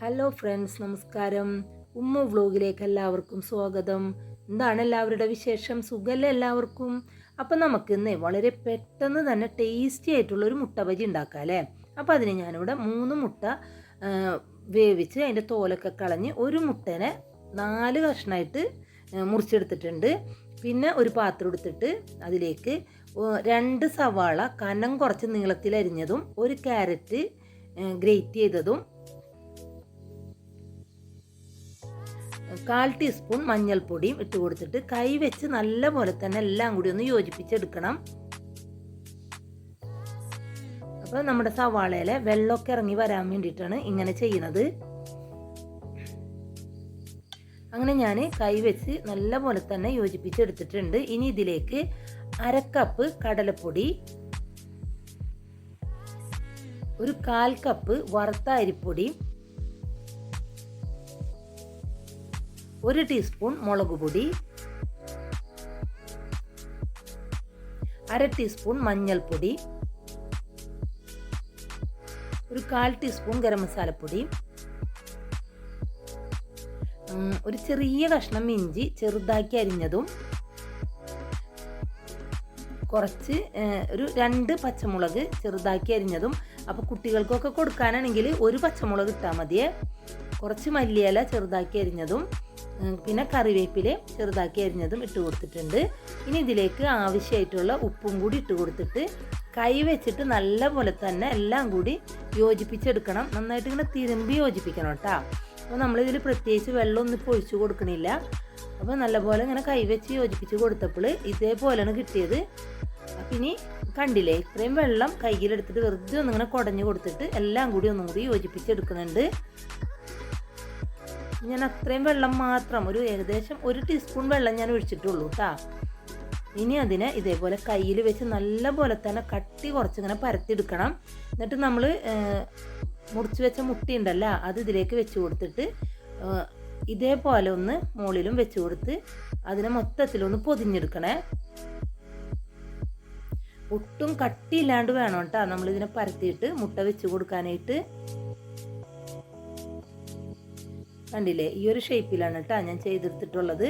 Hello friends നമസ്കാരം. ഉമ്മ വ്ലോഗിലേക്ക് എല്ലാവർക്കും സ്വാഗതം. എന്താണ് എല്ലാവരുടെ വിശേഷം? സുഖമല്ലേ എല്ലാവർക്കും? അപ്പം നമുക്കിന്ന് വളരെ പെട്ടെന്ന് തന്നെ ടേസ്റ്റി ആയിട്ടുള്ള ഒരു മുട്ട ബജി ഉണ്ടാക്കാം അല്ലേ? അപ്പം അതിന് ഞാനിവിടെ മൂന്ന് മുട്ട വേവിച്ച് അതിന്റെ തോലൊക്കെ കളഞ്ഞ് ഒരു മുട്ടനെ നാല് കഷ്ണമായിട്ട് മുറിച്ചെടുത്തിട്ടുണ്ട്. പിന്നെ ഒരു പാത്രം എടുത്തിട്ട് അതിലേക്ക് രണ്ട് സവാള കനം കുറച്ച് നീളത്തിൽ അരിഞ്ഞതും ഒരു ക്യാരറ്റ് ഗ്രേറ്റ് ചെയ്തതും കാൽ ടീസ്പൂൺ മഞ്ഞൾപ്പൊടിയും ഇട്ട് കൊടുത്തിട്ട് കൈ വെച്ച് നല്ല പോലെ തന്നെ എല്ലാം കൂടി ഒന്ന് യോജിപ്പിച്ചെടുക്കണം. അപ്പോൾ നമ്മുടെ സവാളയിലെ വെള്ളമൊക്കെ ഇറങ്ങി വരാൻ വേണ്ടിയിട്ടാണ് ഇങ്ങനെ ചെയ്യുന്നത്. അങ്ങനെ ഞാൻ കൈ വെച്ച് നല്ല പോലെ തന്നെ യോജിപ്പിച്ചെടുത്തിട്ടുണ്ട്. ഇനി ഇതിലേക്ക് അരക്കപ്പ് കടലപ്പൊടി ഒരു കാൽ കപ്പ് വറുത്ത അരിപ്പൊടി ഒരു ടീസ്പൂൺ മുളക് പൊടി. അര ടീസ്പൂൺ മഞ്ഞൾപ്പൊടി. ഒരു കാൽ ടീസ്പൂൺ ഗരം മസാലപ്പൊടി. ഒരു ചെറിയ കഷ്ണം ഇഞ്ചി ചെറുതാക്കി അരിഞ്ഞതും. കുറച്ച് ഒരു രണ്ട് പച്ചമുളക് ചെറുതാക്കി അരിഞ്ഞതും. അപ്പോൾ കുട്ടികൾക്കൊക്കെ കൊടുക്കാനാണെങ്കിൽ ഒരു പച്ചമുളക് ഇട്ടാൽ മതിയേ. കുറച്ച് മല്ലിയില ചെറുതാക്കി അരിഞ്ഞതും. പിന്നെ കറിവേപ്പില ചെറുതാക്കി അരിഞ്ഞതും ഇട്ട് കൊടുത്തിട്ടുണ്ട്. ഇനി ഇതിലേക്ക് ആവശ്യമായിട്ടുള്ള ഉപ്പും കൂടി ഇട്ട് കൊടുത്തിട്ട് കൈ വെച്ചിട്ട് നല്ല പോലെ തന്നെ എല്ലാം കൂടി യോജിപ്പിച്ചെടുക്കണം. നന്നായിട്ട് ഇങ്ങനെ തിരുമ്പി യോജിപ്പിക്കണം കേട്ടോ. അപ്പോൾ നമ്മളിതിൽ പ്രത്യേകിച്ച് വെള്ളമൊന്നും ഇപ്പോൾ ഒഴിച്ചു കൊടുക്കണില്ല. അപ്പോൾ നല്ലപോലെ ഇങ്ങനെ കൈ വെച്ച് യോജിപ്പിച്ച് കൊടുത്തപ്പോൾ ഇതേപോലെയാണ് കിട്ടിയത്. അപ്പം ഇനി കണ്ടില്ലേ ഇത്രയും വെള്ളം കയ്യിലെടുത്തിട്ട് വെറുതെ ഒന്നിങ്ങനെ കുടഞ്ഞു കൊടുത്തിട്ട് എല്ലാം കൂടി ഒന്നും കൂടി യോജിപ്പിച്ചെടുക്കുന്നുണ്ട്. ഞാൻ അത്രയും വെള്ളം മാത്രം ഒരു ഏകദേശം ഒരു ടീസ്പൂൺ വെള്ളം ഞാൻ ഒഴിച്ചിട്ടുള്ളൂ കേട്ടോ ഇനി അതിനെ ഇതേപോലെ കയ്യിൽ വെച്ച് നല്ല പോലെ തന്നെ കട്ടി കുറച്ചിങ്ങനെ പരത്തിയെടുക്കണം. എന്നിട്ട് നമ്മൾ മുറിച്ച് വെച്ച മുട്ടി ഉണ്ടല്ലോ അത് ഇതിലേക്ക് വെച്ച് കൊടുത്തിട്ട് ഇതേപോലെ ഒന്ന് മുകളിലും വെച്ച് കൊടുത്ത് അതിനെ മൊത്തത്തിലൊന്ന് പൊതിഞ്ഞെടുക്കണേ. ഒട്ടും കട്ടിയില്ലാണ്ട് വേണം കേട്ടോ നമ്മളിതിനെ പരത്തിയിട്ട് മുട്ട വെച്ച് കൊടുക്കാനായിട്ട്. കണ്ടില്ലേ? ഈ ഒരു ഷേപ്പിലാണ് കേട്ടോ ഞാൻ ചെയ്തെടുത്തിട്ടുള്ളത്.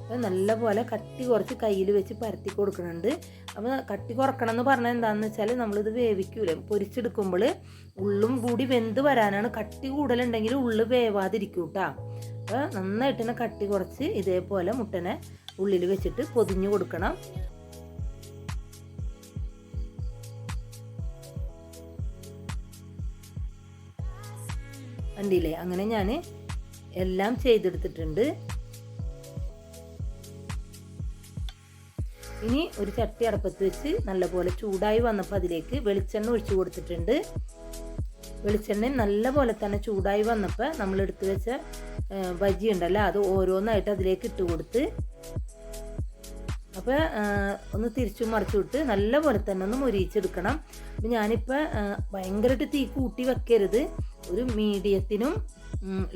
അപ്പോൾ നല്ലപോലെ കട്ടി കുറച്ച് കയ്യിൽ വെച്ച് പരത്തി കൊടുക്കുന്നുണ്ട്. അപ്പോൾ കട്ടി കുറക്കണം എന്ന് പറഞ്ഞാൽ എന്താണെന്ന് വെച്ചാൽ നമ്മളിത് വേവിക്കൂലേ. പൊരിച്ചെടുക്കുമ്പോൾ ഉള്ളും കൂടി വെന്ത് വരാനാണ്. കട്ടി കൂടുതലുണ്ടെങ്കിൽ ഉള്ളു വേവാതിരിക്കും കേട്ടോ അപ്പോൾ നന്നായിട്ട് തന്നെ കട്ടി കുറച്ച് ഇതേപോലെ മുട്ടനെ ഉള്ളിൽ വെച്ചിട്ട് പൊതിഞ്ഞു കൊടുക്കണം. കണ്ടില്ലേ? അങ്ങനെ ഞാൻ എല്ലാം ചെയ്തെടുത്തിട്ടുണ്ട്. ഇനി ഒരു ചട്ടി അടപ്പത്ത് വെച്ച് നല്ലപോലെ ചൂടായി വന്നപ്പോൾ അതിലേക്ക് വെളിച്ചെണ്ണ ഒഴിച്ചു കൊടുത്തിട്ടുണ്ട്. വെളിച്ചെണ്ണ നല്ലപോലെ തന്നെ ചൂടായി വന്നപ്പോൾ നമ്മൾ എടുത്തു വെച്ച ബജി ഉണ്ടല്ലോ അത് ഓരോന്നായിട്ട് അതിലേക്ക് ഇട്ട് കൊടുത്ത് അപ്പോൾ ഒന്ന് തിരിച്ചും മറിച്ചു വിട്ട് നല്ലപോലെ തന്നെ ഒന്ന് മുരിയിച്ചെടുക്കണം. അപ്പം ഞാനിപ്പോൾ ഭയങ്കരമായിട്ട് തീ കൂട്ടി വെക്കരുത്. ഒരു മീഡിയത്തിനും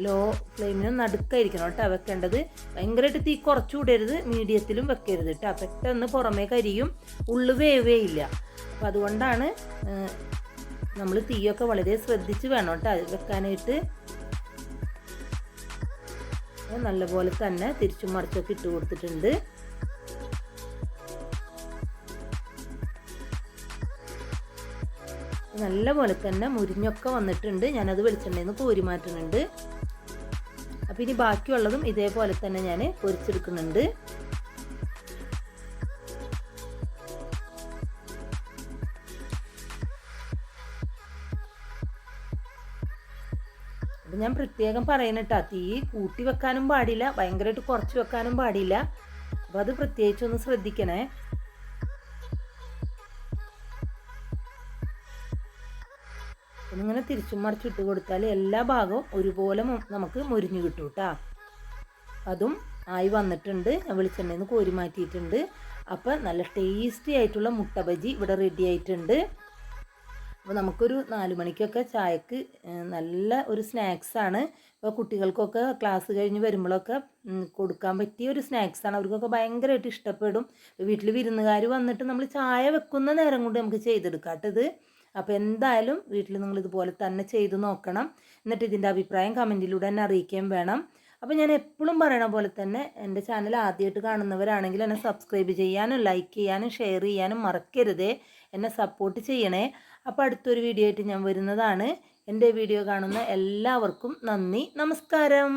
ലോ ഫ്ലെയിമിനും നടുക്കായിരിക്കണം കേട്ടോ വെക്കേണ്ടത്. ഭയങ്കരമായിട്ട് തീ കുറച്ചു വിടരുത് മീഡിയത്തിലും വെക്കരുത് കേട്ടോ. പെട്ടെന്ന് പുറമേ കരിയും ഉള്ളു വേവേ ഇല്ല അപ്പം അതുകൊണ്ടാണ് നമ്മൾ തീയൊക്കെ വളരെ ശ്രദ്ധിച്ച് വേണം കേട്ടോ വെക്കാനായിട്ട്. നല്ലപോലെ തന്നെ തിരിച്ചും മറിച്ചൊക്കെ ഇട്ട് കൊടുത്തിട്ടുണ്ട്. നല്ല പോലെ തന്നെ മുരിഞ്ഞൊക്കെ വന്നിട്ടുണ്ട്. ഞാനത് വെളിച്ചെണ്ണയിൽ നിന്ന് കോരി മാറ്റുന്നുണ്ട്. അപ്പം ഇനി ബാക്കിയുള്ളതും ഇതേപോലെ തന്നെ ഞാൻ പൊരിച്ചെടുക്കുന്നുണ്ട്. അപ്പം ഞാൻ പ്രത്യേകം പറയുന്നിട്ടാ തീ കൂട്ടി വെക്കാനും പാടില്ല ഭയങ്കരമായിട്ട് കുറച്ച് വെക്കാനും പാടില്ല. അപ്പോൾ അത് പ്രത്യേകിച്ചൊന്ന് ശ്രദ്ധിക്കണേ. ഇങ്ങനെ തിരിച്ചും മറിച്ചിട്ട് കൊടുത്താൽ എല്ലാ ഭാഗവും ഒരുപോലെ നമുക്ക് മുരിഞ്ഞു കിട്ടും കേട്ടോ അതും ആയി വന്നിട്ടുണ്ട്. ഞാൻ വെളിച്ചെണ്ണയിൽ നിന്ന് കോരി മാറ്റിയിട്ടുണ്ട്. അപ്പം നല്ല ടേസ്റ്റി ആയിട്ടുള്ള മുട്ട ബജി ഇവിടെ റെഡി ആയിട്ടുണ്ട്. അപ്പോൾ നമുക്കൊരു നാല് മണിക്കൊക്കെ ചായക്ക് നല്ല ഒരു സ്നാക്സാണ് ഇപ്പോൾ കുട്ടികൾക്കൊക്കെ ക്ലാസ് കഴിഞ്ഞ് വരുമ്പോഴൊക്കെ കൊടുക്കാൻ പറ്റിയ ഒരു സ്നാക്സാണ് അവർക്കൊക്കെ ഭയങ്കരമായിട്ട് ഇഷ്ടപ്പെടും. വീട്ടിൽ വിരുന്നുകാർ വന്നിട്ട് നമ്മൾ ചായ വെക്കുന്ന നേരം കൊണ്ട് നമുക്ക് ചെയ്തെടുക്കാട്ടത് അപ്പോൾ എന്തായാലും വീട്ടിൽ നിങ്ങൾ ഇതുപോലെ തന്നെ ചെയ്ത് നോക്കണം. എന്നിട്ട് ഇതിന്റെ അഭിപ്രായം കമന്റിലൂടെ തന്നെ അറിയിക്കുകയും വേണം. അപ്പോൾ ഞാൻ എപ്പോഴും പറയണ പോലെ തന്നെ എന്റെ ചാനൽ ആദ്യമായിട്ട് കാണുന്നവരാണെങ്കിൽ എന്നെ സബ്സ്ക്രൈബ് ചെയ്യാനും ലൈക്ക് ചെയ്യാനും ഷെയർ ചെയ്യാനും മറക്കരുതേ. എന്നെ സപ്പോർട്ട് ചെയ്യണേ. അപ്പോൾ അടുത്തൊരു വീഡിയോ ആയിട്ട് ഞാൻ വരുന്നതാണ്. എന്റെ വീഡിയോ കാണുന്ന എല്ലാവർക്കും നന്ദി. നമസ്കാരം.